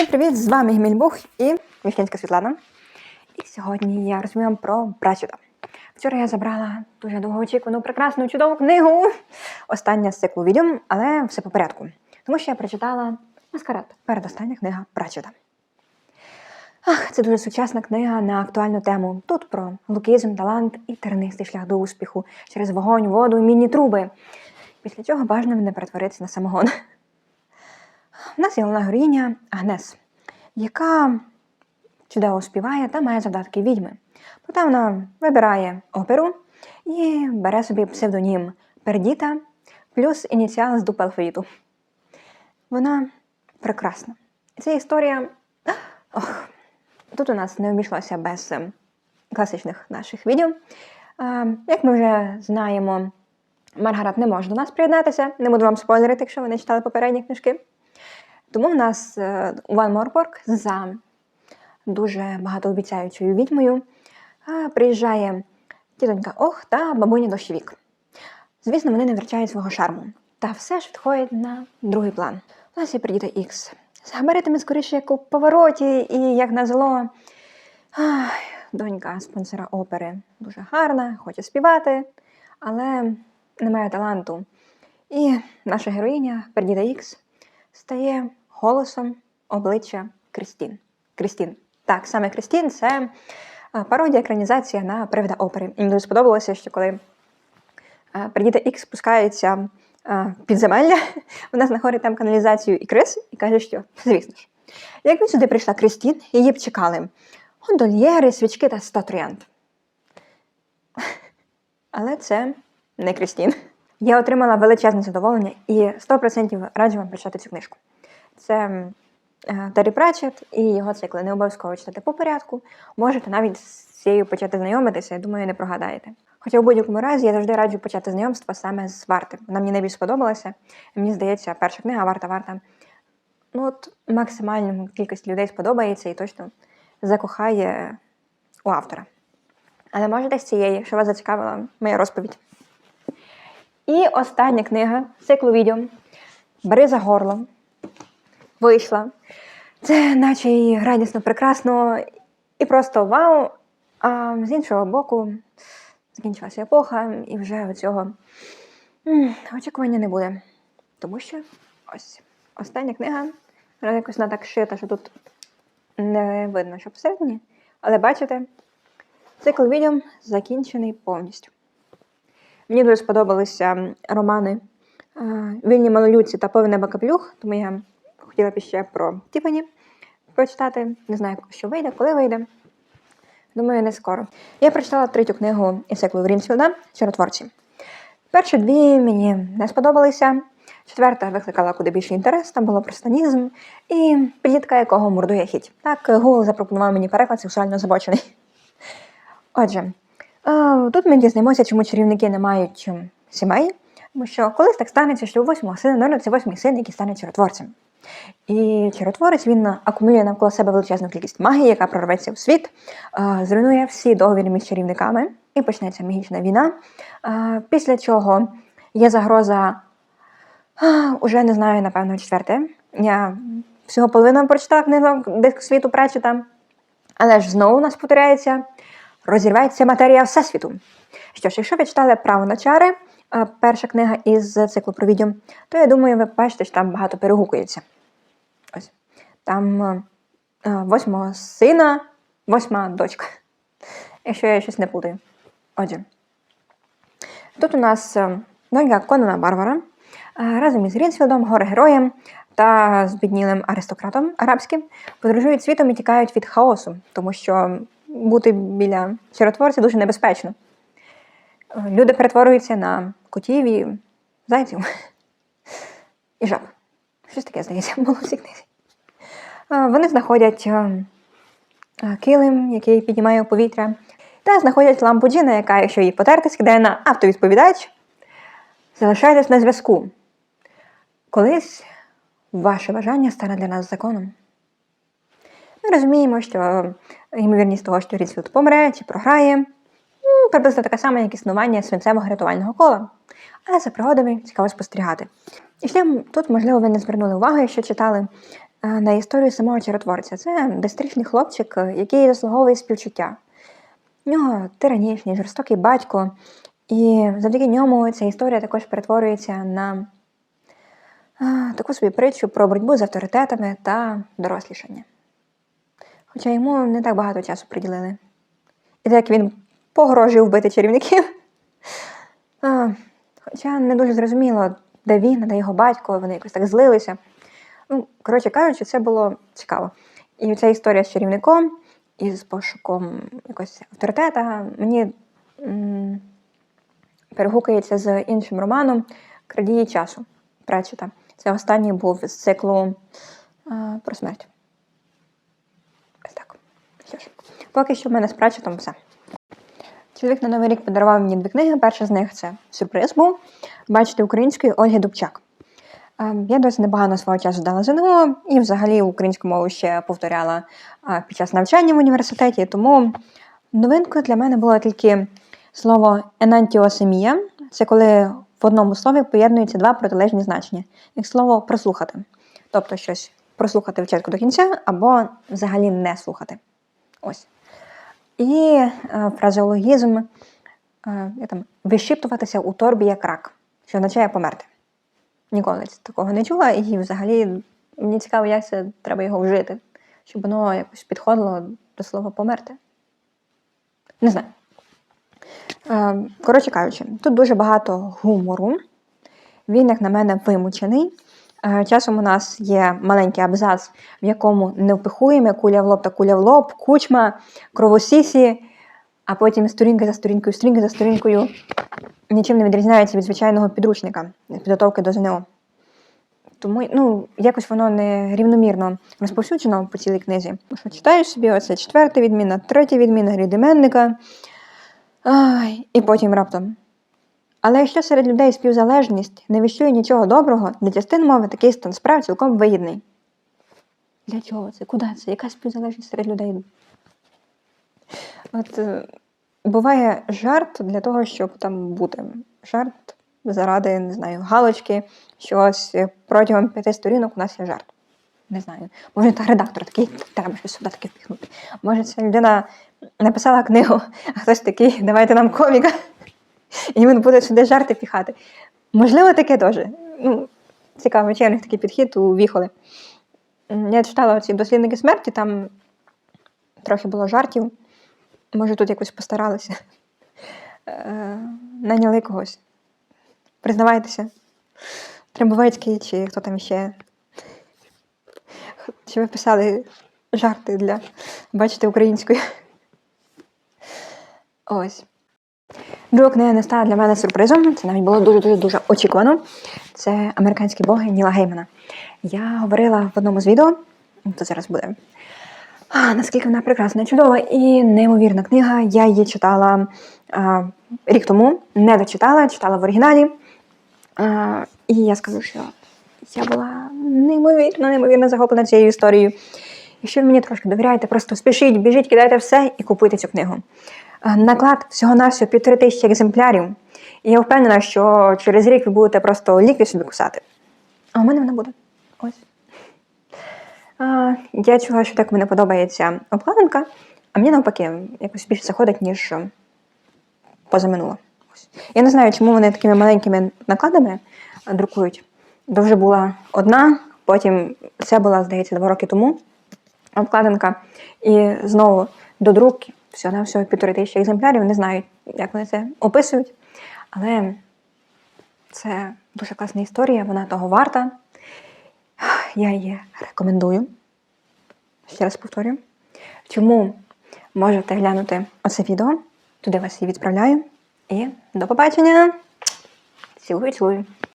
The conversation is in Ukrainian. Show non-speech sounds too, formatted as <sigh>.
Всім привіт! З вами Гімельбух і Міхнянська Світлана. І сьогодні я розповім про Прачута. Вчора я забрала дуже довгоочікувану прекрасну чудову книгу. Остання з циклу відео, але все по порядку. Тому що я прочитала Маскарад, передостання книга Прачута. Ах, це дуже сучасна книга на актуальну тему. Тут про лукізм, талант і тернистий шлях до успіху через вогонь, воду і мінні труби. Після чого бажано не перетворитися на самогон. У нас є головна героїня Агнес, яка чудово співає та має завдатки відьми. Проте вона вибирає оперу і бере собі псевдонім Пердіта плюс ініціал з дупи алфавіту. Вона прекрасна. Ця історія. Ох, тут у нас не обійшлося без ем, класичних наших відео. Як ми вже знаємо, Маргарет не може до нас приєднатися. Не буду вам спойлерити, якщо ви не читали попередні книжки. Тому в нас е, Ван Морпорк за дуже багатообіцяючою відьмою е, приїжджає тітонька Ох та бабуня Дощовік. Звісно, вони не втрачають свого шарму. Та все ж відходить на другий план. У нас є Придіта Ікс. З габаритами скоріше як у повороті, і як назло. Донька спонсора опери дуже гарна, хоче співати, але не має таланту. І наша героїня Пердіда Ікс стає голосом обличчя Крістін. Крістін. Так, саме Крістін це пародія екранізація на привида опери. Мені дуже сподобалося, що коли а, Пердіда Ікс спускається підземелля, <laughs> вона знаходить там каналізацію і крис і каже, що звісно ж. Якби сюди прийшла Крістін, її б чекали гондольєри, свічки та 100 троянд. <laughs> Але це не Крістін. Я отримала величезне задоволення і 100% раджу вам прочитати цю книжку. Це е, Террі Пратчет і його цикли. Не обов'язково читати по порядку. Можете навіть з цією почати знайомитися, я думаю, не прогадаєте. Хоча в будь-якому разі я завжди раджу почати знайомство саме з варти. Вона мені найбільш сподобалася. Мені здається, перша книга варта варта. Ну от максимальному кількості людей сподобається і точно закохає у автора. Але можете з цієї, якщо вас зацікавила моя розповідь. І остання книга циклу відео Бери за горло. Вийшла. Це наче і радісно, прекрасно, і просто вау. А з іншого боку, закінчилася епоха, і вже цього очікування не буде. Тому що ось остання книга, вона якось вона так шита, що тут не видно, що посередині. Але бачите, цикл відео закінчений повністю. Мені дуже сподобалися романи Вільні малолюдці та Повне Бакаплюх, тому я хотіла б ще про Тіфані прочитати. Не знаю, що вийде, коли вийде. Думаю, не скоро. Я прочитала третю книгу із циклу Грінсфілда Чаротворці. Перші дві мені не сподобалися. Четверта викликала куди більший інтерес, там було простанізм і підлітка, якого мордує хіть. Так, Google запропонував мені переклад сексуально забочений. Отже, Е, Тут ми дізнаємося, чому чарівники не мають ем, сімей, тому що колись так станеться, що у восьмого сина народиться восьмий син, який стане чаротворцем. І чаротворець він акумулює навколо себе величезну кількість магії, яка прорветься в світ, е, зруйнує всі договіри між чарівниками, і почнеться магічна війна. Е, Після чого є загроза, е, уже не знаю, напевно, четверте. Я всього половину прочитала книгу Диск світу Пречета, але ж знову у нас повторяється розірветься матерія Всесвіту. Що ж, якщо ви читали право на чари, перша книга із циклу про відео, то я думаю, ви бачите, що там багато перегукується. Ось. Там е, е, восьмого сина, восьма дочка. Якщо я щось не плутаю. Отже, тут у нас донька Конана Барбара разом із Грінсфілдом, горе-героєм та збіднілим аристократом арабським подорожують світом і тікають від хаосу, тому що бути біля чаротворця дуже небезпечно. Люди перетворюються на котів і зайців і жаб. Щось таке, здається, було в цій книзі. Вони знаходять килим, який піднімає у повітря, та знаходять лампу Джина, яка, якщо її потерти, скидає на автовідповідач. Залишайтесь на зв'язку. Колись ваше бажання стане для нас законом. Ми розуміємо, що ймовірність того, що Рідсфілд помре чи програє, приблизно така сама, як існування свинцевого рятувального кола. Але за пригодами цікаво спостерігати. І ще тут, можливо, ви не звернули увагу, якщо читали е, на історію самого чаротворця. Це десятирічний хлопчик, е, який заслуговує співчуття. В нього тиранічний, жорстокий батько, і завдяки ньому ця історія також перетворюється на таку собі притчу про боротьбу з авторитетами та дорослішання. Хоча йому не так багато часу приділили. І так він погрожує вбити чарівників. А, хоча не дуже зрозуміло, де він, де його батько, вони якось так злилися. Ну, коротше кажучи, це було цікаво. І ця історія з чарівником і з пошуком якогось авторитета мені м, перегукується з іншим романом Крадії часу Пречета. Це останній був з циклу а, про смерть. Ось так. Що ж, поки що в мене з Пречетом все. Чоловік на Новий рік подарував мені дві книги. Перша з них це сюрприз був. Бачите, української Ольги Дубчак. Ем, Я досить непогано свого часу дала ЗНО і взагалі українську мову ще повторяла під час навчання в університеті. Тому новинкою для мене було тільки слово енантіосемія. Це коли в одному слові поєднуються два протилежні значення, як слово прослухати. Тобто щось прослухати вчатку до кінця або взагалі не слухати. Ось. І е, фразеологізм е, там, вишіптуватися у торбі як рак, що означає померти. Ніколи такого не чула, і взагалі мені цікаво, як це треба його вжити, щоб воно якось підходило до слова померти. Не знаю. Е, Коротше кажучи, тут дуже багато гумору. Він, як на мене, вимучений. Е, Часом у нас є маленький абзац, в якому не впихуємо куля в лоб та куля в лоб, кучма, кровосісі, а потім сторінка за сторінкою, сторінка за сторінкою нічим не відрізняється від звичайного підручника підготовки до ЗНО. Тому ну, якось воно не рівномірно розповсюджено по цілій книзі. Що читаєш собі, оце четверта відміна, третя відміна, ай, і потім раптом. Але якщо серед людей співзалежність не віщує нічого доброго, для частин мови такий стан справ цілком вигідний. Для чого це? Куди це? Яка співзалежність серед людей? От е, буває жарт для того, щоб там бути. Жарт заради, не знаю, галочки, що ось е, протягом п'яти сторінок у нас є жарт. Не знаю. Може, та редактор такий, треба щось сюди таке впихнути. Може, ця людина написала книгу, а хтось такий, давайте нам коміка. <laughs> І він буде сюди жарти піхати. Можливо, таке теж. Ну, цікаво, чи в них такий підхід у віхоли. Я читала ці дослідники смерті, там трохи було жартів. Може, тут якось постаралися. <laughs> Е, Наняли когось. Признавайтеся. Требовецький чи хто там ще. Чи ви писали жарти для, бачите, української? <laughs> Ось. Друга книга не стала для мене сюрпризом. Це навіть було дуже-дуже дуже очікувано. Це американські боги Ніла Геймана. Я говорила в одному з відео, то зараз буде. А, наскільки вона прекрасна, чудова і неймовірна книга. Я її читала а, рік тому, не дочитала, читала в оригіналі. А, і я скажу, що я була неймовірно, неймовірно захоплена цією історією. Якщо ви мені трошки довіряєте, просто спішіть, біжіть, кидайте все і купуйте цю книгу. Е, Наклад всього-навсього півтори тисячі екземплярів. І я впевнена, що через рік ви будете просто ліквід собі кусати. А у мене вона буде. Ось. Я чула, що так мені подобається обкладинка, а мені навпаки якось більше заходить, ніж е, позаминула. Я не знаю, чому вони такими маленькими накладами е, друкують. Бо вже була одна, потім це була, здається, два роки тому обкладинка. І знову до друку всього на всього півтори тисячі екземплярів. Не знаю, як вони це описують. Але це дуже класна історія, вона того варта. Я її рекомендую. Ще раз повторюю. Чому можете глянути оце відео? Туди вас її відправляю. І до побачення! Цілую, цілую.